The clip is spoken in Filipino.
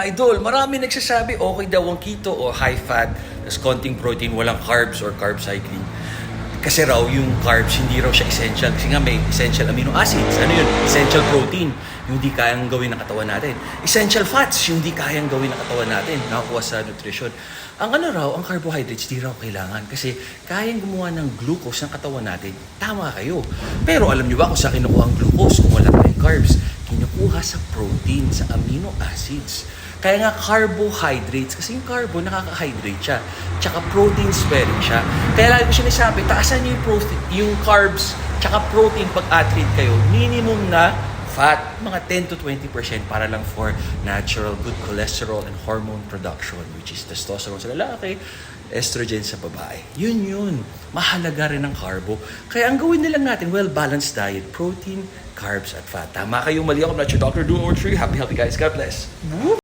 Idol, marami nagsasabi okay daw ang keto o high fat, tapos konting protein, walang carbs or carb cycling. Kasi raw yung carbs, hindi raw siya essential. Kasi nga may essential amino acids. Ano yun? Essential protein, yung hindi kayang gawin ng katawan natin. Essential fats, yung hindi kayang gawin ng katawan natin. Nakakuha sa nutrition. Ang ano raw, ang carbohydrates, di raw kailangan. Kasi kayang gumawa ng glucose ng katawan natin. Tama kayo. Pero alam niyo ba kung saan kinukuha ang glucose kung wala tayong carbs? Kinukuha sa protein, sa amino acids. Kaya nga carbohydrates, kasi yung carbo nakaka-hydrate siya. Tsaka protein sparing siya. Kaya lagi ko siya nasabi, taasan niyo yung, protein, yung carbs, tsaka protein pag athlete kayo. Minimum na fat, mga 10 to 20% para lang for natural good cholesterol and hormone production, which is testosterone sa lalaki, estrogen sa babae. Yun yun. Mahalaga rin ang carbo. Kaya ang gawin nilang natin, well-balanced diet, protein, carbs, at fat. Tama kayo, mali ako. I'm not your doctor. Do or tree. Happy, happy guys. God bless.